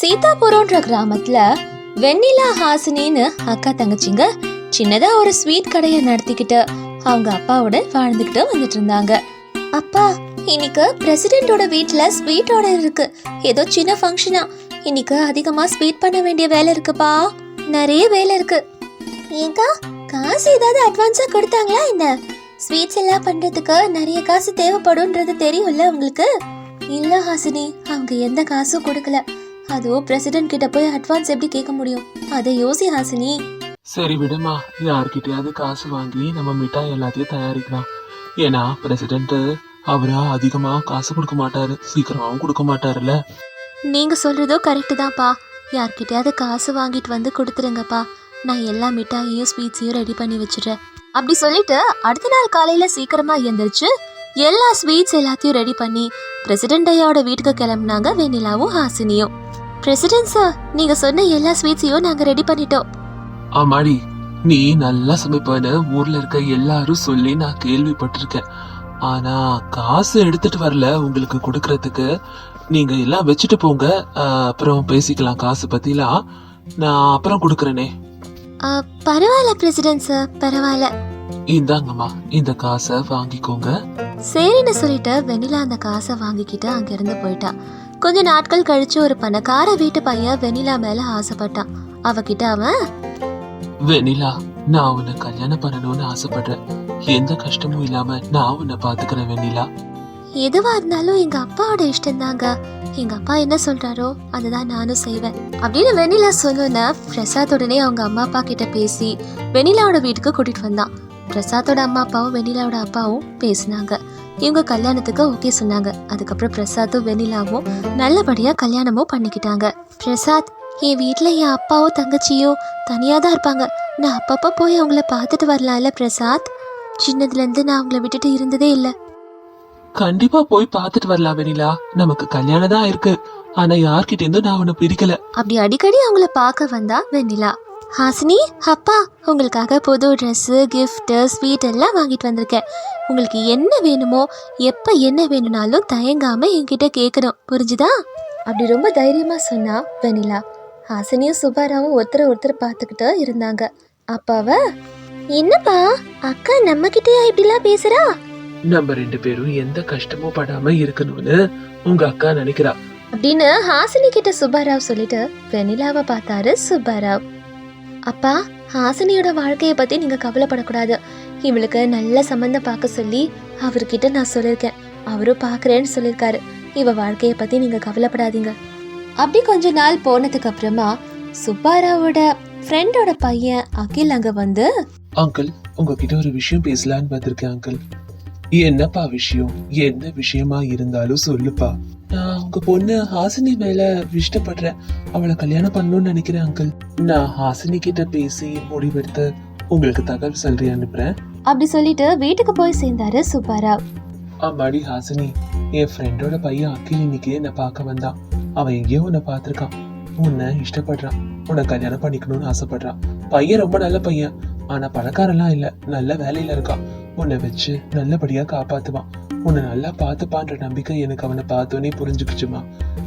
சீதாபுரம்ன்ற கிராமத்துல வெண்ணிலா ஹாசினின்னு அக்கா தங்கச்சிங்க சின்னதா ஒரு ஸ்வீட் கடையை நடத்திக்கிட்டு அவங்க அப்பாவோட வாழ்ந்துகிட்டு வந்துட்டு இருந்தாங்க. அப்பா இன்னைக்கு பிரசிடென்டோட வீட்ல ஸ்வீட் ஆர்டர் இருக்கு. ஏதோ சின்ன ஃபங்க்ஷனா இன்னைக்கு அதிகமா ஸ்வீட் பண்ண வேண்டிய வேலை இருக்குப்பா. நிறைய வேலை இருக்கு. ஏங்கா காசு ஏதாவது அட்வான்ஸா கொடுத்தாங்களா என்ன? ஸ்வீட்ஸ் எல்லாம் பண்றதுக்கு நிறைய காசு தேவைப்படும்ன்றது தெரியும்ல உங்களுக்கு? இல்ல ஹாசினி அவங்க எந்த காசும் கொடுக்கல. அதுவும் பிரசிடென்ட் கிட்ட போய் அட்வான்ஸ் எப்படி கேட்க முடியும்? அதை யோசி ஹாசினி. சரி விடுமா யார்கிட்டயாவது காசு வாங்கி நம்ம மிட்டாய் எல்லாத்தையும் தயாரிக்கலாம். ஏன்னா பிரசிடென்ட் அவரா அதிகமா காசு கொடுக்க மாட்டாரு. சீக்கிரமாவும் கொடுக்க மாட்டாருல்ல. நீங்க சொல்றதோ கரெக்டு தான்ப்பா. யார்கிட்டயாவது காசு வாங்கிட்டு வந்து கொடுத்துருங்கப்பா. நான் எல்லா மிட்டாயையும் ஸ்வீட்ஸையும் ரெடி பண்ணி வச்சிடுறேன். அப்படி சொல்லிட்டு அடுத்த நாள் காலையில சீக்கிரமா எந்திரிச்சு எல்லா ஸ்வீட்ஸ் எல்லாத்தையும் ரெடி பண்ணி பிரசிடென்ட் ஐயாவோட வீட்டுக்கு கிளம்புனாங்க வெண்ணிலாவும் ஹாசினியும். பிரசிடென்ட் சார் நீங்க சொன்ன எல்லா ஸ்வீட்ஸையும் நாங்க ரெடி பண்ணிட்டோம். ஆமாடி நீ நல்லா சமைப்பன்னு ஊர்ல இருக்க எல்லாரும் சொல்லி நான் கேள்விப்பட்டிருக்கேன். ஆனா காசு எடுத்துட்டு வரல உங்களுக்கு கொடுக்கறதுக்கு. நீங்க எல்லாம் வச்சுட்டு போங்க அப்புறம் பேசிக்கலாம் காசு பத்திலாம் நான் அப்புறம் கொடுக்கறேனே. பரவாயில்ல பிரசிடென்ட் சார் பரவாயில்ல. இந்தாங்கம்மா இந்த காசை வாங்கிக்கோங்க. சரின்னு சொல்லிட்டு வெண்ணிலா அந்த காசை வாங்கிக்கிட்டு அங்கிருந்து போயிட்டா. கொஞ்ச நாட்கள் கழிச்சு ஒரு பணக்கார வீட்டு பையன் வெண்ணிலா மேல ஆசைப்பட்டான். அவகிட்ட அவன் வெனிலா நான் உன்னை கல்யாணம் பண்ணணும்னு ஆசைப்படுறேன். எந்த கஷ்டமும் இல்லாம நான் உன்னை பாத்துக்கிறேன் வெனிலா எதுவா இருந்தாலும் எங்க அப்பாவோட இஷ்டம் தாங்க எங்க அப்பா என்ன சொல்றாரோ அதுதான் நானும் செய்வேன். அப்படின்னு வெண்ணிலா சொல்லுன பிரசாத் உடனே அவங்க அம்மா அப்பா கிட்ட பேசி வெண்ணிலாவோட வீட்டுக்கு கூட்டிட்டு வந்தான். பிரசாத்தோட அம்மா அப்பாவும் வெண்ணிலாவோட அப்பாவும் பேசினாங்க. இவங்க கல்யாணத்துக்கு ஓகே சொன்னாங்க. அதுக்கப்புறம் பிரசாத்தும் வெண்ணிலாவும் நல்லபடியா கல்யாணமும் பண்ணிக்கிட்டாங்க. பிரசாத் என் வீட்ல என் அப்பாவும் தங்கச்சியும் தனியா தான் இருப்பாங்க. நான் அப்பப்போ போய் அவங்கள பார்த்துட்டு வரலாம்ல பிரசாத்? சின்னதுல இருந்து நான் அவங்கள விட்டுட்டு இருந்ததே இல்லை. கண்டிப்பா போய் பார்த்துட்டு வரலாம் வெனிலா நமக்கு கல்யாணம் தான் இருக்கு. ஆனா யார்கிட்ட இருந்தும் நான் உன்னை பிரிக்கல. அப்படி அடிக்கடி அவங்கள பார்க்க வந்தா வெண்ணிலா. ஹாசினி அப்பா உங்களுக்காக புது ட்ரெஸ்ஸு கிஃப்ட்டு ஸ்வீட் எல்லாம் வாங்கிட்டு வந்திருக்கேன். உங்களுக்கு என்ன வேணுமோ எப்போ என்ன வேணும்னாலும் தயங்காம என்கிட்ட கேட்கணும் புரிஞ்சுதா? அப்படி ரொம்ப தைரியமா சொன்னா வெண்ணிலா. ஹாசினியும் சுபாராவும் ஒருத்தர் ஒருத்தர் பார்த்துக்கிட்டு இருந்தாங்க. அப்பாவ என்னப்பா அக்கா நம்ம கிட்டயா இப்படிலாம் பேசுறா? நம்ம ரெண்டு பேரும் எந்த கஷ்டமும் படாம இருக்கணும்னு உங்க அக்கா நினைக்கிறா. அப்படின்னு ஹாசினி கிட்ட சுப்பாராவ் சொல்லிட்டு வெண்ணிலாவை பார்த்தாரு சுப்பாராவ் அப்பா ஹாசினியோட வாழ்க்கையை பத்தி நீங்க கவலைப்படக்கூடாது. இவளுக்கு நல்ல சம்பந்தம் பார்க்க சொல்லி அவர்கிட்ட நான் சொல்லியிருக்கேன். அவரும் பாக்குறேன்னு சொல்லியிருக்காரு. இவ வாழ்க்கையை பத்தி நீங்க கவலைப்படாதீங்க. அப்படி கொஞ்ச நாள் போனதுக்கு அப்புறமா சுப்பாராவோட ஃப்ரெண்டோட பையன் அகில் அங்க வந்து அங்கிள் உங்ககிட்ட ஒரு விஷயம் பேசலான்னு வந்திருக்கேன் அங்கிள் என்னப்பா விஷயம்? என்ன விஷயமா இருந்தாலும் சொல்லுப்பா. நான் உங்க பொண்ணு ஹாசினி மேல இஷ்டப்படுறேன். அவளை கல்யாணம் பண்ணணும்னு நினைக்கிறேன் அங்கிள் நான் ஹாசினி கிட்ட பேசி முடிவெடுத்து உங்களுக்கு தகவல் சொல்லி அனுப்புறேன். அப்படி சொல்லிட்டு வீட்டுக்கு போய் சேர்ந்தாரு சுப்பாராவ் ஆமாடி ஹாசினி என் ஃப்ரெண்டோட பையன் அகில் இன்னைக்கு என்னை பார்க்க வந்தான். அவன் எங்கேயோ உன்னை பார்த்திருக்கான். உன்னை இஷ்டப்படுறான். உன்னை கல்யாணம் பண்ணிக்கணும்னு ஆசைப்படுறான். பையன் ரொம்ப நல்ல பையன். ஆனா பணக்காரன்லாம் இல்ல. நல்ல வேலையில இருக்கான். உன்னை வச்சு நல்லபடியா காப்பாத்துவான். உன்னை நல்லா பார்த்துப்பான்ற நம்பிக்கை எனக்கு அவனை பார்த்தோன்னே புரிஞ்சுக்கிச்சுமா.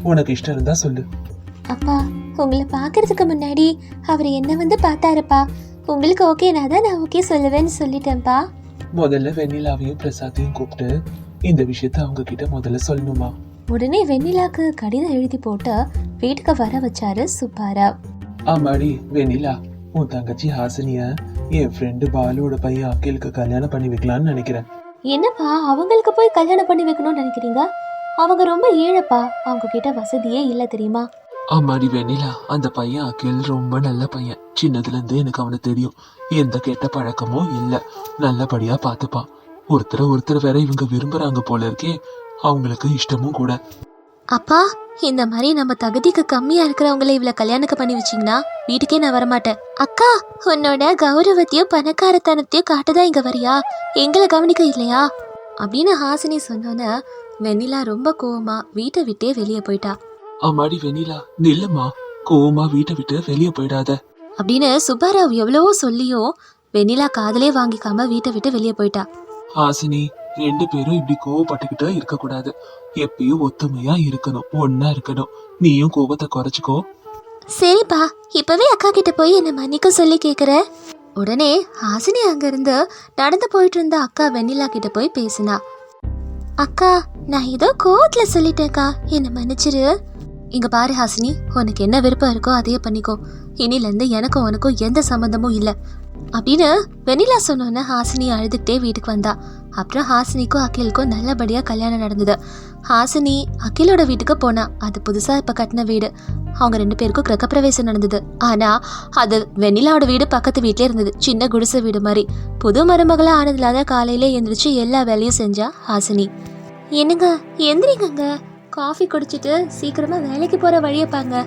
உனக்கு இஷ்டம் இருந்தா சொல்லு. அப்பா உங்களை பார்க்கறதுக்கு முன்னாடி அவர் என்ன வந்து பார்த்தாருப்பா? உங்களுக்கு ஓகேனா தான் நான் ஓகே சொல்லுவேன்னு சொல்லிட்டேன்ப்பா. முதல்ல வெண்ணிலாவையும் பிரசாத்தையும் கூப்பிட்டு இந்த விஷயத்த அவங்க கிட்ட முதல்ல சொல்லணுமா? உடனே வெண்ணிலாக்கு கடிதம் எழுதி போட்டு வீட்டுக்கு வர வச்சாரு சுப்பாராவ் ஆமாடி வெண்ணிலா உன் தங்கச்சி ஹாசினிய என் ஃப்ரெண்டு பாலுவோட பையன் அகிலுக்கு கல்யாணம் பண்ணி வைக்கலாம்னு நினைக்கிறேன். என்னப்பா அவங்களுக்கு போய் கல்யாணம் பண்ணி வைக்கணும்னு நினைக்கிறீங்க? அவங்க ரொம்ப ஏழைப்பா. அவங்க கிட்ட வசதியே இல்லை தெரியுமா? ஆமாடி வெண்ணிலா அந்த பையன் அகில் ரொம்ப நல்ல பையன். சின்னதுல இருந்து எனக்கு அவனை தெரியும். எந்த கெட்ட பழக்கமும் இல்ல. நல்லபடியா பார்த்துப்பான் ஒருத்தரை ஒருத்தர் வேற இவங்க விரும்புறாங்க போல இருக்கே. அவங்களுக்கு இஷ்டமும் கூட. அப்பா இந்த மாதிரி நம்ம தகுதிக்கு கம்மியா இருக்கிறவங்கள இவ்வளவு கல்யாணத்துக்கு பண்ணி வச்சீங்கன்னா வீட்டுக்கே நான் வரமாட்டேன். அக்கா உன்னோட கௌரவத்தையும் பணக்காரத்தனத்தையும் காட்டுதான் இங்க வரியா? எங்களை கவனிக்க இல்லையா? அப்படின்னு ஹாசினி சொன்னோன்னே வெண்ணிலா ரொம்ப கோவமா வீட்டை விட்டே வெளியே போயிட்டா. ஆமாடி வெண்ணிலா நில்லுமா கோவமா வீட்டை விட்டு வெளியே போயிடாத. அப்படின்னு சுப்பாராவ் எவ்வளவோ சொல்லியும் வெண்ணிலா காதலே வாங்கிக்காம வீட்டை விட்டு வெளியே போயிட்டா. ஹாசினி ரெண்டு பேரும் இப்படி கோவப்பட்டுக்கிட்டு இருக்க கூடாது எப்பயும் ஒத்துமையா இருக்கணும் ஒன்னா இருக்கணும். நீயும் கோபத்தை குறைச்சிக்கோ. சரிப்பா இப்பவே அக்கா கிட்ட போய் என்னை மன்னிக்க சொல்லி கேக்குற. உடனே ஹாசினி அங்கிருந்து நடந்து போயிட்டு இருந்த அக்கா வெண்ணிலா கிட்ட போய் பேசினா. அக்கா நான் ஏதோ கோவத்துல சொல்லிட்டேன்க்கா என்ன மன்னிச்சிரு. இங்க பாரு ஹாசினி உனக்கு என்ன விருப்பம் இருக்கோ அதையே பண்ணிக்கோ. இனில இருந்து எனக்கும் உனக்கும் எந்த சம்மந்தமும் இல்ல. அப்படின்னு வெண்ணிலா சொன்னோன்னே ஹாசினி அழுதுகிட்டே வீட்டுக்கு வந்தா. அப்புறம் ஹாசினிக்கும் அகிலுக்கும் நல்லபடியா கல்யாணம் நடந்தது. ஹாசினி அகிலோட வீட்டுக்கு போனா அது புதுசா இப்ப கட்டின வீடு. அவங்க ரெண்டு பேருக்கும் கிரகப்பிரவேசம் நடந்தது. ஆனா அது வெண்ணிலாவோட வீடு பக்கத்து வீட்டிலே இருந்தது. சின்ன குடிசை வீடு மாதிரி. புது மருமகளா ஆனதில்லாத காலையில எந்திரிச்சு எல்லா வேலையும் செஞ்சா ஹாசினி. என்னங்க எந்திரிங்கங்க. காஃபி குடிச்சிட்டு சீக்கிரமா வேலைக்கு போற வழியை பாங்க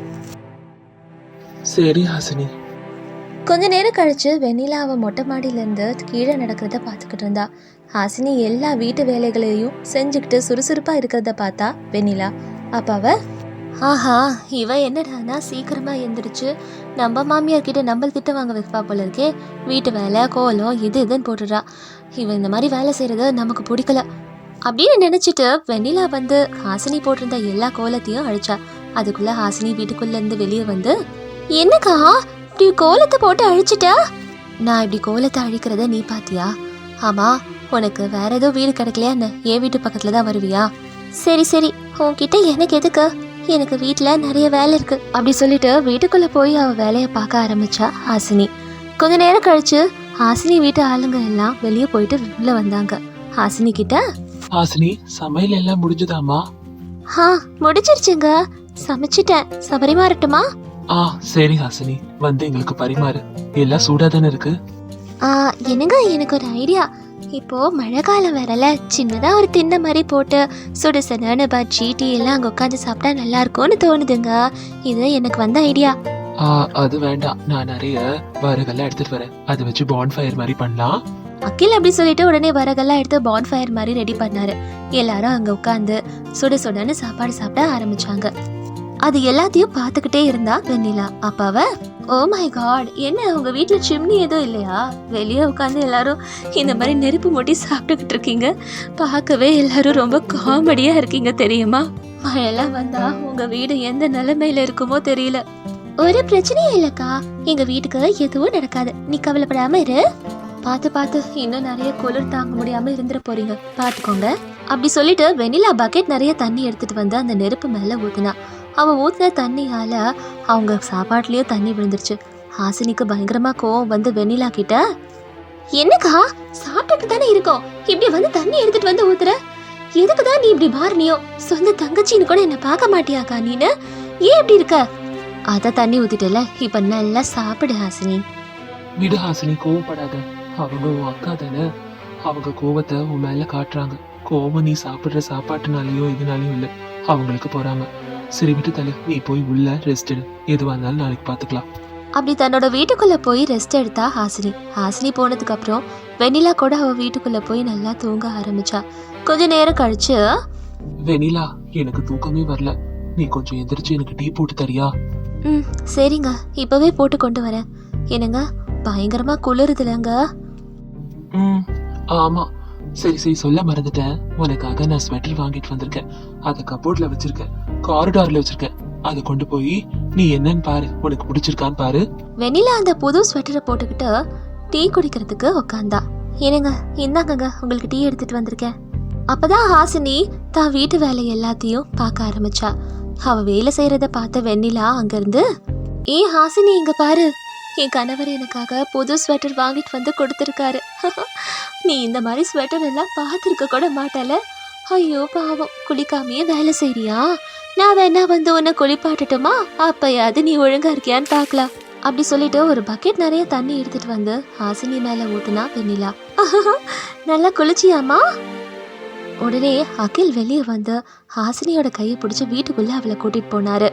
சரி ஹாசினி. கொஞ்ச நேரம் கழிச்சு வெண்ணிலா மொட்டை மாடியிலேருந்து கீழே நடக்கிறத பார்த்துக்கிட்டு இருந்தா. ஹாசினி எல்லா வீட்டு வேலைகளையும் செஞ்சுக்கிட்டு சுறுசுறுப்பாக இருக்கிறத பார்த்தா வெண்ணிலா. அப்போ அவ ஆஹா இவ என்னடானா சீக்கிரமா எந்திரிச்சு நம்ம மாமியார் கிட்ட நம்மள திட்ட வாங்க வைப்பா போல இருக்கே. வீட்டு வேலை கோலம் இது இதுன்னு போட்டுடுறா. இவன் இந்த மாதிரி வேலை செய்யறது நமக்கு பிடிக்கல. அப்படின்னு நினைச்சிட்டு வெண்ணிலா வந்து ஹாசினி போட்டிருந்த எல்லா கோலத்தையும் அழிச்சா. அதுக்குள்ள ஹாசினி வீட்டுக்குள்ள இருந்து வெளியே வந்து என்னக்கா இப்படி கோலத்தை போட்டு அழிச்சிட்டா? நான் இப்படி கோலத்தை அழிக்கிறத நீ பாத்தியா? ஆமா உனக்கு வேற ஏதோ வீடு கிடைக்கலையா என்ன என் வீட்டு பக்கத்துல தான் வருவியா? சரி சரி உன்கிட்ட எனக்கு எதுக்கு? எனக்கு வீட்ல நிறைய வேலை இருக்கு. அப்படி சொல்லிட்டு வீட்டுக்குள்ள போய் அவ வேலையை பார்க்க ஆரம்பிச்சா ஹாசினி. கொஞ்ச நேரம் கழிச்சு ஹாசினி வீட்டு ஆளுங்க எல்லாம் வெளியே போயிட்டு உள்ள வந்தாங்க. ஹாசினி கிட்ட ஹாசினி சமையல் எல்லாம் முடிஞ்சுதாமா ஹா முடிச்சிருச்சுங்க சமைச்சிட்டேன். சபரிமாறட்டுமா ஆ சரி ஹாசினி. வந்து எங்களுக்கு பரிமாறு. எல்லாம் சூடா தானே இருக்கு? ஆ என்னங்க எனக்கு ஒரு ஐடியா. இப்போ மழை காலம் வரல. சின்னதா ஒரு தின்ன மாதிரி போட்டு சுடுசனன்னு பஜ்ஜி டீ எல்லாம் அங்க உட்காந்து சாப்பிட்டா நல்லா இருக்கும்னு தோணுதுங்க. இது எனக்கு வந்த ஐடியா. ஆ அது வேண்டாம். நான் நிறைய வரகெல்லாம் எடுத்துட்டு வரேன். அதை வச்சு பாண்ட் ஃபயர் மாதிரி பண்ணலாம். அகில் அப்படி சொல்லிட்டு உடனே வரகெல்லாம் எடுத்து பான் ஃபயர் மாதிரி ரெடி பண்ணாரு. எல்லாரும் அங்க உட்காந்து சுட சுடன்னு சாப்பாடு சாப்பிட ஆரம்பிச்சாங்க. அது எல்லாத்தையும் பார்த்துக்கிட்டே இருந்தா வெண்ணிலா. அப்பாவ ஓ மை காட் என்ன உங்க வீட்டில் சிம்னி எதுவும் இல்லையா? வெளியே உட்காந்து எல்லாரும் இந்த மாதிரி நெருப்பு மூட்டி சாப்பிட்டுக்கிட்டு இருக்கீங்க. பார்க்கவே எல்லாரும் ரொம்ப காமெடியா இருக்கீங்க தெரியுமா? மழையெல்லாம் வந்தா உங்க வீடு எந்த நிலைமையில இருக்குமோ தெரியல. ஒரு பிரச்சனையும் இல்லக்கா. எங்க வீட்டுக்கு எதுவும் நடக்காது. நீ கவலைப்படாம இரு. பார்த்து பார்த்து இன்னும் நிறைய குளிர் தாங்க முடியாம இருந்துட போறீங்க. பார்த்துக்கோங்க. அப்படி சொல்லிட்டு வெண்ணிலா பக்கெட் நிறைய தண்ணி எடுத்துட்டு வந்து அந்த நெருப்பு மேல ஊத்துனா. அவன் ஊற்றின தண்ணியால் அவங்க சாப்பாட்டுலயே தண்ணி விழுந்துருச்சு. ஹாசினிக்கு பயங்கரமாக கோவம் வந்து வெண்ணிலா கிட்ட என்னக்கா சாப்பிட்டுட்டு தானே இருக்கோம். இப்படி வந்து தண்ணி எடுத்துட்டு வந்து ஊத்துற? எதுக்கு தான் நீ இப்படி மாறினியோ சொந்த தங்கச்சின்னு கூட என்ன பார்க்க மாட்டியாக்கா நீனு? ஏன் இப்படி இருக்க? அத தண்ணி ஊத்திட்டல இப்ப நல்லா சாப்பிடு ஹாசினி. விடு ஹாசினி கோவப்படாத. அவங்க உன் அக்கா தானே. அவங்க கோவத்தை உன் மேல காட்டுறாங்க. கோவம் நீ சாப்பிடுற சாப்பாட்டுனாலயோ இதனாலயோ இல்லை. அவங்களுக்கு போறாங்க சரி விட்டு தலை நீ போய் உள்ள ரெஸ்ட் எடு. எதுவா இருந்தாலும் நாளைக்கு பாத்துக்கலாம். அப்படி தன்னோட வீட்டுக்குள்ள போய் ரெஸ்ட் எடுத்தா ஹாசினி. ஹாசினி போனதுக்கு அப்புறம் வெண்ணிலா கூட அவ வீட்டுக்குள்ள போய் நல்லா தூங்க ஆரம்பிச்சா. கொஞ்ச நேரம் கழிச்சு வெனிலா எனக்கு தூக்கமே வரல. நீ கொஞ்சம் எந்திரிச்சு எனக்கு டீ போட்டு தரியா? ம் சரிங்க. இப்பவே போட்டு கொண்டு வரேன். என்னங்க பயங்கரமா குளிருதுலங்க? ம் ஆமா. சரி சரி சொல்ல மறந்துட்டேன். உனக்காக நான் ஸ்வெட்டர் வாங்கிட்டு வந்திருக்கேன். அதை கபோர்ட்ல வச்சிருக்கேன். காரிடார்ல வச்சிருக்கேன். அதை கொண்டு போய் நீ என்னன்னு பாரு. உனக்கு பிடிச்சிருக்கான்னு பாரு. வெண்ணிலா அந்த புது ஸ்வெட்டரை போட்டுக்கிட்டு டீ குடிக்கிறதுக்கு உக்காந்தா. என்னங்க இந்தாங்கங்க உங்களுக்கு டீ எடுத்துட்டு வந்திருக்கேன். அப்பதான் ஹாசினி தான் வீட்டு வேலை எல்லாத்தையும் பார்க்க ஆரம்பிச்சா. அவ வேலை செய்யறத பார்த்த வெண்ணிலா அங்கிருந்து ஏ ஹாசினி இங்க பாரு. என் கணவர் எனக்காக புது ஸ்வெட்டர் வாங்கிட்டு வந்து கொடுத்துருக்காரு. நீ இந்த மாதிரி ஸ்வெட்டர் எல்லாம் பார்த்துருக்க கூட மாட்டல. ஐயோ பாவம். குளிக்காமையே வேலை செய்றியா? நான் வேணா வந்து உன்னை குளிப்பாட்டட்டுமா? அப்பயாவது நீ ஒழுங்கா இருக்கியான்னு பார்க்கலாம். அப்படி சொல்லிட்டு ஒரு பக்கெட் நிறைய தண்ணி எடுத்துட்டு வந்து ஹாசினி மேல ஊத்துனா வெண்ணிலா. நல்லா குளிச்சியாமா உடனே அகில் வெளியே வந்து ஹாசினியோட கையை பிடிச்சி வீட்டுக்குள்ள அவளை கூட்டிட்டு போனாரு.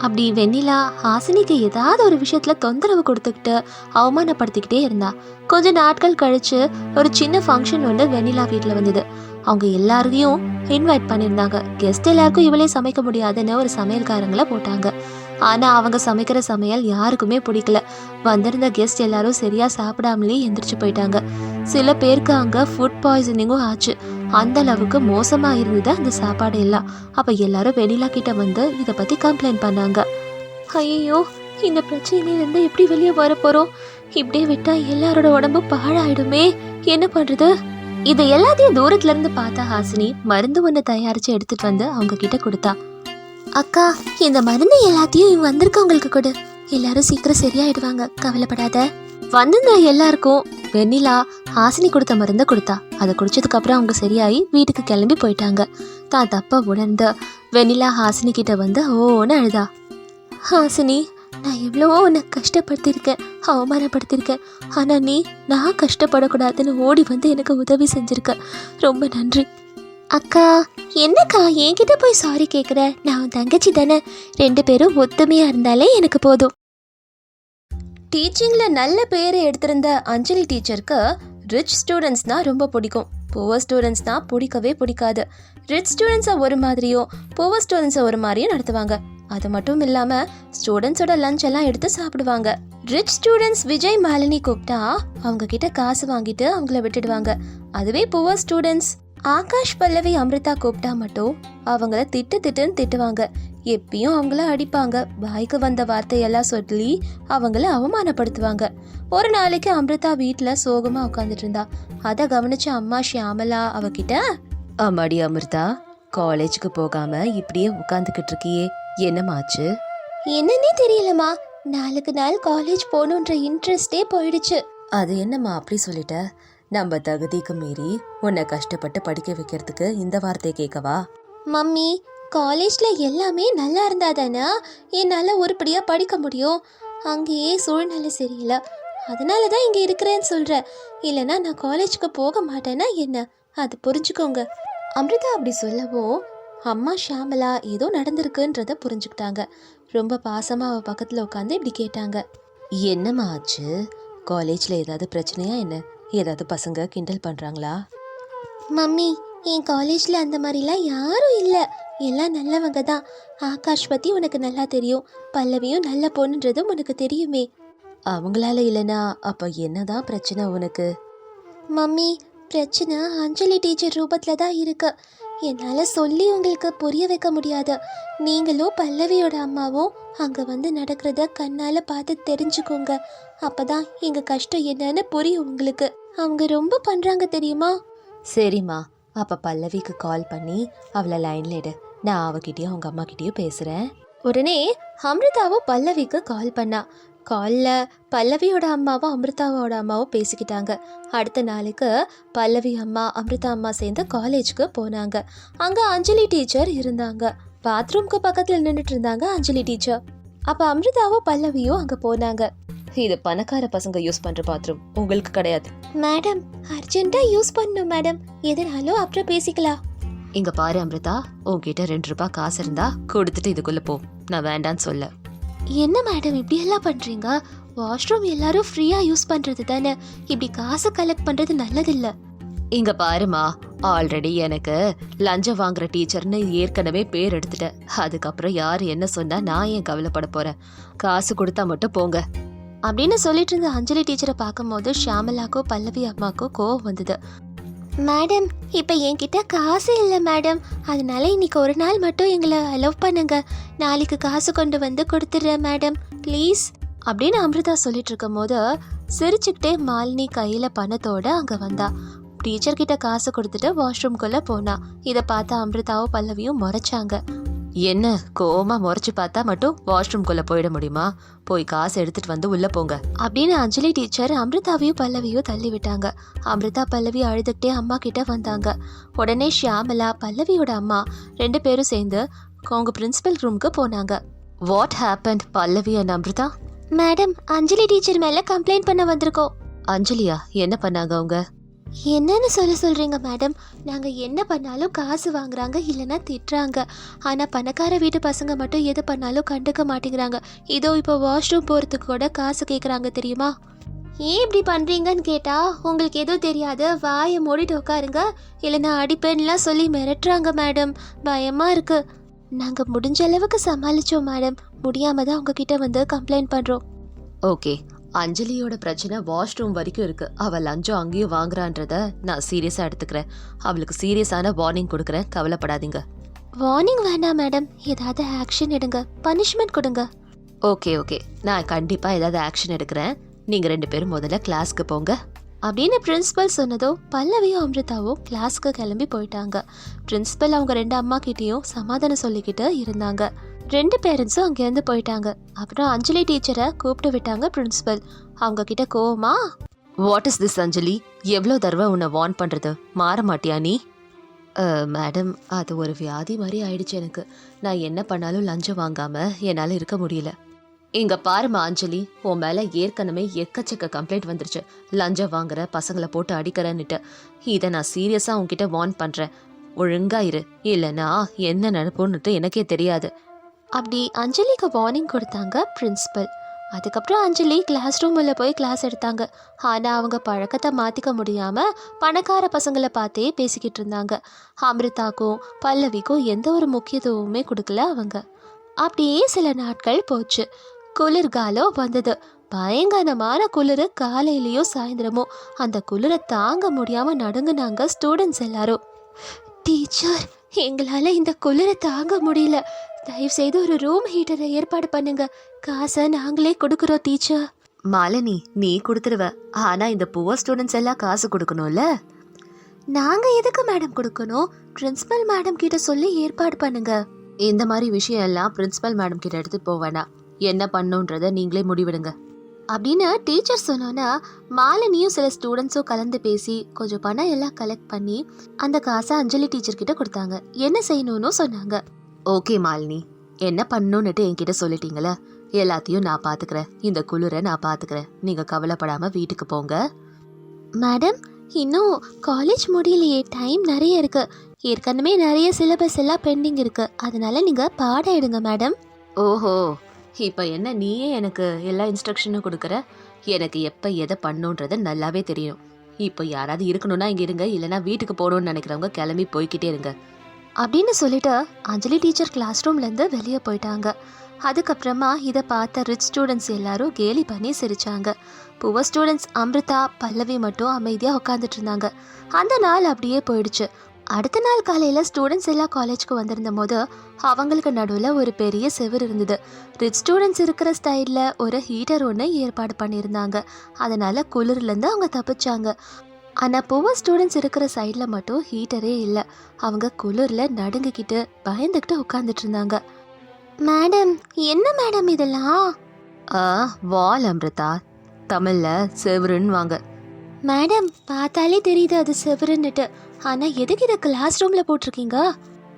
அப்படி வெண்ணிலா ஹாசினிக்கு ஏதாவது ஒரு விஷயத்துல தொந்தரவு கொடுத்துக்கிட்டு அவமானப்படுத்திக்கிட்டே இருந்தா. கொஞ்ச நாட்கள் கழிச்சு ஒரு சின்ன ஃபங்க்ஷன் ஒன்று வெண்ணிலா வீட்டில் வந்தது. அவங்க எல்லாரையும் இன்வைட் பண்ணியிருந்தாங்க. கெஸ்ட் எல்லாருக்கும் இவளே சமைக்க முடியாதுன்னு ஒரு சமையல்காரங்களை போட்டாங்க. ஆனா அவங்க சமைக்கிற சமையல் யாருக்குமே பிடிக்கல. வந்திருந்த கெஸ்ட் எல்லாரும் சரியா சாப்பிடாமலே எந்திரிச்சு போயிட்டாங்க. சில பேருக்கு அங்க ஃபுட் பாய்சனிங்கும் ஆச்சு. அந்த அளவுக்கு மோசமா இருந்தது அந்த சாப்பாடு எல்லாம் அப்ப எல்லாரும் வெனிலா கிட்ட வந்து இத பத்தி கம்ப்ளைண்ட் பண்ணாங்க. ஐயோ இந்த பிரச்சனையில இருந்து எப்படி வெளியே வர போறோம்? இப்படியே விட்டா எல்லாரோட உடம்பு பாழாயிடுமே. என்ன பண்றது? இதை எல்லாத்தையும் தூரத்துல இருந்து ஹாசினி மருந்து ஒன்று தயாரிச்சு எடுத்துட்டு வந்து அவங்க கிட்ட கொடுத்தா. அக்கா இந்த மருந்து எல்லாத்தையும் இவங்க வந்திருக்கவங்களுக்கு கொடு. எல்லாரும் சீக்கிரம் சரியாயிடுவாங்க. கவலைப்படாத. வந்திருந்த எல்லாருக்கும் வெண்ணிலா ஹாசினி கொடுத்த மருந்தை கொடுத்தா. அதை குடிச்சதுக்கு அப்புறம் அவங்க சரியாகி வீட்டுக்கு கிளம்பி போயிட்டாங்க. தான் தப்ப உணர்ந்து வெண்ணிலா ஹாசினி கிட்ட வந்து ஓன்னு அழுதா. ஹாசினி நான் எவ்வளவோ உன்னை கஷ்டப்படுத்தியிருக்கேன் அவமானப்படுத்தியிருக்கேன். ஆனால் நீ நான் கஷ்டப்படக்கூடாதுன்னு ஓடி வந்து எனக்கு உதவி செஞ்சிருக்க. ரொம்ப நன்றி. அக்கா என்னக்கா என்கிட்ட போய் சாரி கேட்குற நான் உன் தங்கச்சி தானே. ரெண்டு பேரும் ஒத்துமையாக இருந்தாலே எனக்கு போதும். டீச்சிங்கில் நல்ல பேரை எடுத்திருந்த அஞ்சலி டீச்சருக்கு ரிச் ஸ்டூடெண்ட்ஸ்னால் ரொம்ப பிடிக்கும். புவர் ஸ்டூடெண்ட்ஸ்னா பிடிக்கவே பிடிக்காது. ரிச் ஸ்டூடெண்ட்ஸை ஒரு மாதிரியும் புவர் ஸ்டூடெண்ட்ஸை ஒரு மாதிரியும் நடத்துவாங்க. அது மட்டும் இல்லாமல் ஸ்டூடெண்ட்ஸோட லஞ்ச் எல்லாம் எடுத்து சாப்பிடுவாங்க. ரிச் ஸ்டூடெண்ட்ஸ் விஜய் மாலினி கூப்பிட்டா அவங்க கிட்ட காசு வாங்கிட்டு அவங்கள விட்டுடுவாங்க. அதுவே புவர் ஸ்டூடெண்ட்ஸ் ஆகாஷ் பல்லவி அமிர்தா கூப்பிட்டா மட்டும் அவங்கள திட்டு திட்டுன்னு திட்டுவாங்க. எப்பயும் அவங்கள அடிப்பாங்க. வாய்க்கு வந்த வார்த்தையெல்லாம் சொல்லி அவங்கள அவமானப்படுத்துவாங்க. ஒரு நாளைக்கு அமிர்தா வீட்டில் சோகமா உட்காந்துட்டு இருந்தா. அதை கவனிச்ச அம்மா ஷியாமலா அவகிட்ட அம்மாடி அமிர்தா காலேஜுக்கு போகாம இப்படியே உட்காந்துக்கிட்டு இருக்கியே. என்னமாச்சு என்னன்னே தெரியலம்மா. நாளுக்கு நாள் காலேஜ் போகணுன்ற இன்ட்ரெஸ்டே போயிடுச்சு. அது என்னம்மா அப்படி சொல்லிட்ட? நம்ம தகுதிக்கு மீறி உன்னை கஷ்டப்பட்டு படிக்க வைக்கிறதுக்கு இந்த வார்த்தை கேட்கவா? மம்மி காலேஜ்ல எல்லாமே நல்லா இருந்தா தானே? என்னால் உருப்படியாக படிக்க முடியும். அங்கேயே சூழ்நிலை சரியில்லை. அதனால தான் இங்கே இருக்கிறேன்னு சொல்கிறேன் இல்லைன்னா நான் காலேஜுக்கு போக மாட்டேன்னா என்ன? அது புரிஞ்சுக்கோங்க. அமிர்தா அப்படி சொல்லவும் அம்மா ஷாமலா ஏதோ நடந்திருக்குன்றத புரிஞ்சுக்கிட்டாங்க. ரொம்ப பாசமாக அவள் பக்கத்தில் உட்காந்து இப்படி கேட்டாங்க. என்னம்மா ஆச்சு? காலேஜில் ஏதாவது பிரச்சனையா என்ன? ஏதாவது பசங்க கிண்டல் பண்ணுறாங்களா மம்மி என் காலேஜில் அந்த மாதிரிலாம் யாரும் இல்லை. எல்லாம் நல்லவங்க தான். ஆகாஷ் பற்றி உனக்கு நல்லா தெரியும். பல்லவியும் நல்ல பொண்ணுன்றதும் உனக்கு தெரியுமே. அவங்களால இல்லைனா அப்போ என்னதான் பிரச்சனை உனக்கு? மம்மி பிரச்சனை அஞ்சலி டீச்சர் ரூபத்தில் தான் இருக்கு. என்னால் சொல்லி உங்களுக்கு புரிய வைக்க முடியாது. நீங்களும் பல்லவியோட அம்மாவும் அங்கே வந்து நடக்கிறத கண்ணால் பார்த்து தெரிஞ்சுக்கோங்க. அப்பதான் எங்கள் கஷ்டம் என்னன்னு புரியும் உங்களுக்கு. அவங்க ரொம்ப பண்ணுறாங்க தெரியுமா? சரிம்மா. அப்போ பல்லவிக்கு கால் பண்ணி அவளை லைனில் எடு நான் அவகிட்டயும் அவங்க அம்மா கிட்டயும் பேசுகிறேன் உடனே அமிர்தாவும் பல்லவிக்கு கால் பண்ணா. காலில் பல்லவியோட அம்மாவும் அமிர்தாவோட அம்மாவும் பேசிக்கிட்டாங்க. அடுத்த நாளுக்கு பல்லவி அம்மா அமிர்தா அம்மா சேர்ந்து காலேஜுக்கு போனாங்க. அங்கே அஞ்சலி டீச்சர் இருந்தாங்க. பாத்ரூம்க்கு பக்கத்தில் நின்றுட்டு இருந்தாங்க அஞ்சலி டீச்சர் அப்போ அமிர்தாவும் பல்லவியும் அங்கே போனாங்க. இது பணக்கார பசங்க யூஸ் பண்ற பாத்ரூம் உங்களுக்கு கிடையாது மேடம் அர்ஜென்ட்டா யூஸ் பண்ணணும் மேடம் எதனாலும் அப்புறம் பேசிக்கலாம் இங்க பாரு அமிர்தா உன்கிட்ட ரெண்டு ரூபாய் காசு இருந்தா கொடுத்துட்டு இதுக்குள்ள போ நான் வேண்டான்னு சொல்ல என்ன மேடம் இப்படி எல்லாம் பண்றீங்க வாஷ்ரூம் எல்லாரும் ஃப்ரீயா யூஸ் பண்றது தானே இப்படி காசு கலெக்ட் பண்றது நல்லதில்ல இங்க பாருமா ஆல்ரெடி எனக்கு லஞ்சம் வாங்குற டீச்சர்னு ஏற்கனவே பேர் எடுத்துட்டேன். அதுக்கப்புறம் யார் என்ன சொன்னா நான் ஏன் கவலைப்பட போறேன். காசு கொடுத்தா மட்டும் போங்க. அப்படின்னு சொல்லிட்டு இருந்த அஞ்சலி டீச்சரை பார்க்கும்போது ஷியாமலாக்கோ பல்லவி அம்மாக்கோ கோவம் வந்தது. மேடம் இப்போ என்கிட்ட காசு இல்லை மேடம். அதனால இன்னைக்கு ஒரு நாள் மட்டும் எங்களை அலோவ் பண்ணுங்க. நாளைக்கு காசு கொண்டு வந்து கொடுத்துட்றேன் மேடம். ப்ளீஸ் அப்படின்னு அமிர்தா சொல்லிட்டு இருக்கும் போது சிரிச்சுக்கிட்டே மாலினி கையில் பணத்தோட அங்கே வந்தா. டீச்சர் கிட்ட காசு கொடுத்துட்டு வாஷ்ரூம்குள்ளே போனா. இதை பார்த்து அமிர்தாவும் பல்லவியும் முறைச்சாங்க. என்ன கோவமா முறைச்சு பார்த்தா மட்டும் வாஷ்ரூம்குள்ள போயிட முடியுமா? போய் காசு எடுத்துட்டு வந்து உள்ள போங்க. அப்படின்னு அஞ்சலி டீச்சர் அமிர்தாவையும் பல்லவியும் தள்ளி விட்டாங்க அமிர்தா பல்லவி அழுதுகிட்டே அம்மா கிட்ட வந்தாங்க. உடனே ஷியாமலா பல்லவியோட அம்மா ரெண்டு பேரும் சேர்ந்து அவங்க பிரின்சிபல் ரூமுக்கு போனாங்க. What happen Pallavi and Amrita? Madam Anjali teacher மேல கம்ப்ளைண்ட் பண்ண வந்திருக்கோம். அஞ்சலியா என்ன பண்ணாங்க அவங்க? என்னன்னு சொல்ல சொல்கிறீங்க மேடம் நாங்கள் என்ன பண்ணாலும் காசு வாங்குறாங்க இல்லைன்னா திட்டுறாங்க. ஆனால் பணக்கார வீட்டு பசங்க மட்டும் எது பண்ணாலும் கண்டுக்க மாட்டேங்கிறாங்க. இதோ இப்போ வாஷ்ரூம் போகிறதுக்கு கூட காசு கேட்குறாங்க தெரியுமா? ஏன் இப்படி பண்ணுறீங்கன்னு கேட்டால் உங்களுக்கு எதுவும் தெரியாது. வாயை மூடிட்டு உட்காருங்க. இல்லைன்னா அடிப்பேன்லாம் சொல்லி மிரட்டுறாங்க மேடம் பயமாக இருக்குது நாங்கள் முடிஞ்ச அளவுக்கு சமாளித்தோம் மேடம் முடியாமல் தான் உங்ககிட்ட வந்து கம்ப்ளைண்ட் பண்ணுறோம் ஓகே அஞ்சலியோட பிரச்சனை வாஷ்ரூம் வரைக்கும் இருக்கு. அவ லஞ்சம் அங்கேயும் வாங்குறான்றத நான் சீரியஸா எடுத்துக்கிறேன். அவளுக்கு சீரியஸான வார்னிங் கொடுக்குறேன். கவலைப்படாதீங்க. வார்னிங் வேண்டாம் மேடம் ஏதாவது ஆக்ஷன் எடுங்க. பனிஷ்மெண்ட் கொடுங்க. ஓகே ஓகே நான் கண்டிப்பா ஏதாவது ஆக்ஷன் எடுக்கிறேன். நீங்க ரெண்டு பேரும் முதல்ல கிளாஸ்க்கு போங்க. அப்படின்னு பிரின்சிபல் சொன்னதோ பல்லவியும் அமிர்தாவும் கிளாஸ்க்கு கிளம்பி போயிட்டாங்க. பிரின்சிபல் அவங்க ரெண்டு அம்மா கிட்டேயும் சமாதானம் சொல்லிக்கிட்டு இருந்தாங்க. ரெண்டு பேரண்ட்ஸும் அங்கேருந்து போயிட்டாங்க. அப்புறம் அஞ்சலி டீச்சரை கூப்பிட்டு விட்டாங்க பிரின்சிபல். அவங்க கிட்ட கோவமா வாட் இஸ் திஸ் அஞ்சலி? எவ்வளோ தடவை உன்னை வார்ன் பண்ணுறது மாற மாட்டியா நீ? மேடம் அது ஒரு வியாதி மாதிரி ஆயிடுச்சு எனக்கு. நான் என்ன பண்ணாலும் லஞ்சம் வாங்காமல் என்னால் இருக்க முடியல. இங்கே பாருமா அஞ்சலி. உன் மேலே ஏற்கனவே எக்கச்சக்க கம்ப்ளைண்ட் வந்துருச்சு. லஞ்சம் வாங்குற பசங்களை போட்டு அடிக்கிறேன்னுட்டு. இதை நான் சீரியஸாக உன்கிட்ட வார்ன் பண்ணுறேன் ஒழுங்கா இரு. இல்லைன்னா என்ன நடப்புன்னுட்டு எனக்கே தெரியாது. அப்படி அஞ்சலிக்கு வார்னிங் கொடுத்தாங்க பிரின்ஸிபல் அதுக்கப்புறம் அஞ்சலி கிளாஸ் ரூமில் போய் கிளாஸ் எடுத்தாங்க. ஆனால் அவங்க பழக்கத்தை மாற்றிக்க முடியாமல் பணக்கார பசங்களை பார்த்தே பேசிக்கிட்டு இருந்தாங்க. அமிர்தாக்கும் பல்லவிக்கும் எந்த ஒரு முக்கியத்துவமுமே கொடுக்கல அவங்க. அப்படியே சில நாட்கள் போச்சு. குளிர்காலம் வந்தது. பயங்கரமான குளிர் காலையிலையும் சாயந்தரமோ அந்த குளிரை தாங்க முடியாமல் நடுங்கினாங்க ஸ்டூடெண்ட்ஸ் எல்லாரும். டீச்சர் எங்களால் இந்த குளிரை தாங்க முடியல. தயவு செய்து ஒரு ரூம் ஹீட்டரை ஏற்பாடு பண்ணுங்க. காசை நாங்களே கொடுக்குறோம் டீச்சர் மாலினி நீ கொடுத்துருவ. ஆனா இந்த புவர் ஸ்டூடெண்ட்ஸ் எல்லாம் காசு கொடுக்கணும்ல? நாங்க எதுக்கு மேடம் கொடுக்கணும்? பிரின்சிபல் மேடம் கிட்ட சொல்லி ஏற்பாடு பண்ணுங்க. இந்த மாதிரி விஷயம் எல்லாம் பிரின்சிபல் மேடம் கிட்ட எடுத்து போவேனா என்ன பண்ணுன்றத நீங்களே முடிவிடுங்க. அப்படின்னு டீச்சர் சொன்னோன்னா மாலினியும் சில ஸ்டூடெண்ட்ஸும் கலந்து பேசி கொஞ்சம் பணம் எல்லாம் கலெக்ட் பண்ணி அந்த காசை அஞ்சலி டீச்சர் கிட்ட கொடுத்தாங்க. என்ன செய்யணும்னு சொன்னாங்க. ஓகே மாலினி. என்ன பண்ணணும்னுட்டு என்கிட்ட சொல்லிட்டீங்களே? எல்லாத்தையும் நான் பாத்துக்கிறேன். இந்த குளிரை நான் பாத்துக்கிறேன். நீங்க கவலைப்படாம வீட்டுக்கு போங்க. மேடம் இன்னும் காலேஜ் முடியலையே. டைம் நிறைய இருக்கு. ஏற்கனவே நிறைய சிலபஸ் எல்லாம் பெண்டிங் இருக்கு. அதனால நீங்க பாடம் எடுங்க மேடம். ஓஹோ இப்போ என்ன நீயே எனக்கு எல்லா இன்ஸ்ட்ரக்ஷனும் கொடுக்குற? எனக்கு எப்போ எதை பண்ணுன்றது நல்லாவே தெரியும். இப்போ யாராவது இருக்கணும்னா இங்கே இருங்க இல்லைனா வீட்டுக்கு போகணும்னு நினைக்கிறவங்க கிளம்பி போய்கிட்டே இருங்க. அப்படின்னு சொல்லிட்டு அஞ்சலி டீச்சர் கிளாஸ் ரூம்லேருந்து வெளியே போயிட்டாங்க. அதுக்கப்புறமா இதை பார்த்த ரிச் ஸ்டூடெண்ட்ஸ் எல்லாரும் கேலி பண்ணி சிரிச்சாங்க. புவர் ஸ்டூடெண்ட்ஸ் அம்ரிதா பல்லவி மட்டும் அமைதியாக உட்காந்துட்டு இருந்தாங்க. அந்த நாள் அப்படியே போயிடுச்சு. அடுத்த நாள் காலையில் ஸ்டூடெண்ட்ஸ் எல்லாம் காலேஜ்க்கு வந்திருந்த போது அவங்களுக்கு நடுவில் ஒரு பெரிய செவர் இருந்தது. ரிச் ஸ்டூடெண்ட்ஸ் இருக்கிற ஸ்டைலில் ஒரு ஹீட்டர் ஒன்று ஏற்பாடு பண்ணியிருந்தாங்க. அதனால குளிர்லேருந்து அவங்க தப்பிச்சாங்க. ஆனால் புவர் ஸ்டூடெண்ட்ஸ் இருக்கிற சைடில் மட்டும் ஹீட்டரே இல்லை. அவங்க குளிரில் நடுங்கிக்கிட்டு பயந்துக்கிட்டு உட்காந்துட்டு இருந்தாங்க. மேடம் என்ன மேடம் இதெல்லாம்? ஆ வால் அம்ரிதா. தமிழில் செவருன்னு வாங்க மேடம் பார்த்தாலே தெரியுது அது செவருன்னுட்டு. ஆனால் எதுக்கு இதை கிளாஸ் ரூமில் போட்டிருக்கீங்க?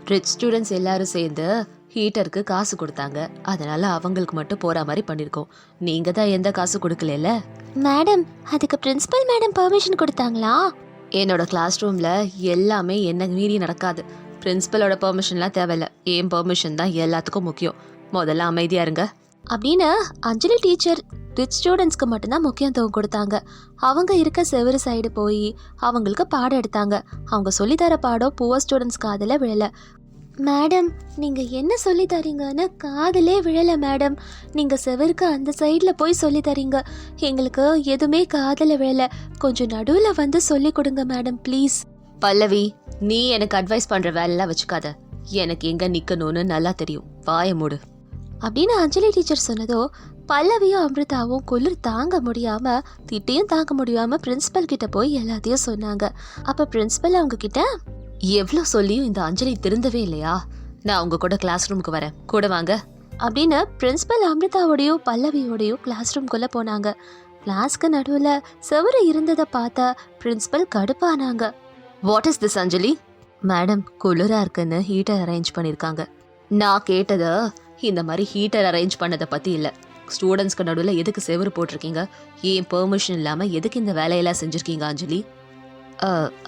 ரிச் ஸ்டூடெண்ட்ஸ் எல்லாரும் சேர்ந்து ஹீட்டருக்கு காசு கொடுத்தாங்க. அதனால அவங்களுக்கு மட்டும் போற மாதிரி பண்ணிருக்கோம். நீங்க தான் எந்த காசு கொடுக்கல மேடம் அதுக்கு பிரின்சிபல் மேடம் பெர்மிஷன் கொடுத்தாங்களா? என்னோட கிளாஸ் ரூம்ல எல்லாமே என்ன மீறி நடக்காது. பிரின்சிபலோட பெர்மிஷன்லாம் தேவையில்ல. என் பெர்மிஷன் தான் எல்லாத்துக்கும் முக்கியம். முதல்ல அமைதியா இருங்க. அப்படின்னு அஞ்சலி டீச்சர் ரிச் ஸ்டூடெண்ட்ஸ்க்கு மட்டும்தான் முக்கியத்துவம் கொடுத்தாங்க. அவங்க இருக்க செவரு சைடு போய் அவங்களுக்கு பாடம் எடுத்தாங்க. அவங்க சொல்லித்தர பாடம் புவர் ஸ்டூடெண்ட்ஸ் காதில் விழல. மேடம் நீங்கள் என்ன சொல்லி தரீங்கன்னு காதலே விழலை மேடம். நீங்கள் செவருக்கு அந்த சைடில் போய் சொல்லி தரீங்க. எங்களுக்கு எதுவுமே காதில் விழலை. கொஞ்சம் நடுவில் வந்து சொல்லி கொடுங்க மேடம் ப்ளீஸ். பல்லவி நீ எனக்கு அட்வைஸ் பண்ணுற வேலைலாம் வச்சுக்காத. எனக்கு எங்கே நிற்கணும்னு நல்லா தெரியும். வாய மூடு. அப்படின்னு அஞ்சலி டீச்சர் சொன்னதோ பல்லவியும் அமிர்தாவும் குளிர் தாங்க முடியாம திட்டையும் தாங்க முடியாம பிரின்சிபல் கிட்ட போய் எல்லாத்தையும் சொன்னாங்க. அப்ப பிரின்சிபல் அவங்க கிட்ட எவ்வளோ சொல்லியும் இந்த அஞ்சலி திருந்தவே இல்லையா? நான் உங்க கூட கிளாஸ் ரூமுக்கு வரேன். கூட வாங்க. அப்படின்னு பிரின்ஸிபல் அமிர்தாவோடையோ பல்லவியோடையும் கிளாஸ் ரூம்குள்ளே போனாங்க. கிளாஸ்க்கு நடுவில் செவரு இருந்ததை பார்த்தா principal கடுப்பானாங்க. What is this Anjali? Madam குளிராக இருக்குன்னு ஹீட்டர் அரேஞ்ச் பண்ணியிருக்காங்க நான் கேட்டதை இந்த மாதிரி ஹீட்டர் அரேஞ்ச் பண்ணதை பற்றி இல்லை. ஸ்டூடெண்ட்ஸ்க்கு நடுவில் எதுக்கு செவரு போட்டிருக்கீங்க? ஏன் பெர்மிஷன் இல்லாமல் எதுக்கு இந்த வேலையெல்லாம் செஞ்சுருக்கீங்க அஞ்சலி?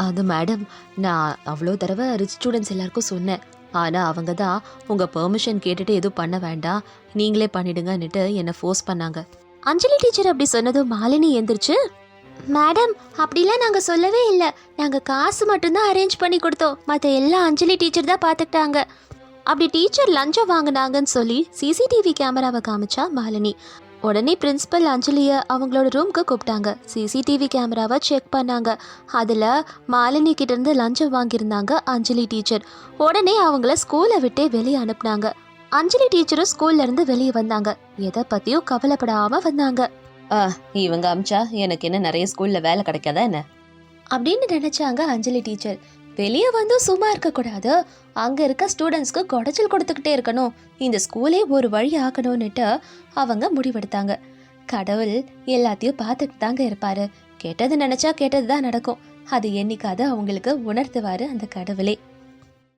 அது மேடம் நான் அவ்வளோ தடவை ரிச் ஸ்டூடெண்ட்ஸ் எல்லாருக்கும் சொன்னேன். ஆனால் அவங்க தான் உங்கள் பெர்மிஷன் கேட்டுட்டு எதுவும் பண்ண வேண்டாம். நீங்களே பண்ணிடுங்கன்னுட்டு என்னை ஃபோர்ஸ் பண்ணாங்க. அஞ்சலி டீச்சர் அப்படி சொன்னதும் மாலினி எந்திரிச்சு மேடம் அப்படிலாம் நாங்கள் சொல்லவே இல்லை. நாங்கள் காசு மட்டும்தான் அரேஞ்ச் பண்ணி கொடுத்தோம். மற்ற எல்லா அஞ்சலி டீச்சர் தான் பார்த்துக்கிட்டாங்க அப்படி டீச்சர் லஞ்சம் வாங்கினாங்கன்னு சொல்லி சிசிடிவி கேமராவை காமிச்சா மாலினி. உடனே பிரின்சிபல் அஞ்சலியை அவங்களோட ரூம்க்கு கூப்பிட்டாங்க. சிசிடிவி கேமராவை செக் பண்ணாங்க. அதில் மாலினி கிட்ட இருந்து லஞ்சம் வாங்கியிருந்தாங்க அஞ்சலி டீச்சர் உடனே அவங்கள ஸ்கூலை விட்டே வெளியே அனுப்புனாங்க. அஞ்சலி டீச்சரும் ஸ்கூல்ல இருந்து வெளியே வந்தாங்க. எதை பத்தியும் கவலைப்படாம வந்தாங்க. இவங்க அமிச்சா எனக்கு என்ன நிறைய ஸ்கூல்ல வேலை கிடைக்காதா என்ன? அப்படின்னு நினைச்சாங்க அஞ்சலி டீச்சர் வெளியே வந்தும் சும்மா இருக்கக்கூடாது அங்கே இருக்க ஸ்டூடெண்ட்ஸ்க்கு குடைச்சல் கொடுத்துக்கிட்டே இருக்கணும். இந்த ஸ்கூலே ஒரு வழி ஆகணும்னுட்டு அவங்க முடிவெடுத்தாங்க. கடவுள் எல்லாத்தையும் பார்த்துட்டு தாங்க இருப்பாரு. கெட்டது நினச்சா கெட்டது தான் நடக்கும். அது என்னைக்காவது அவங்களுக்கு உணர்த்துவார் அந்த கடவுளே.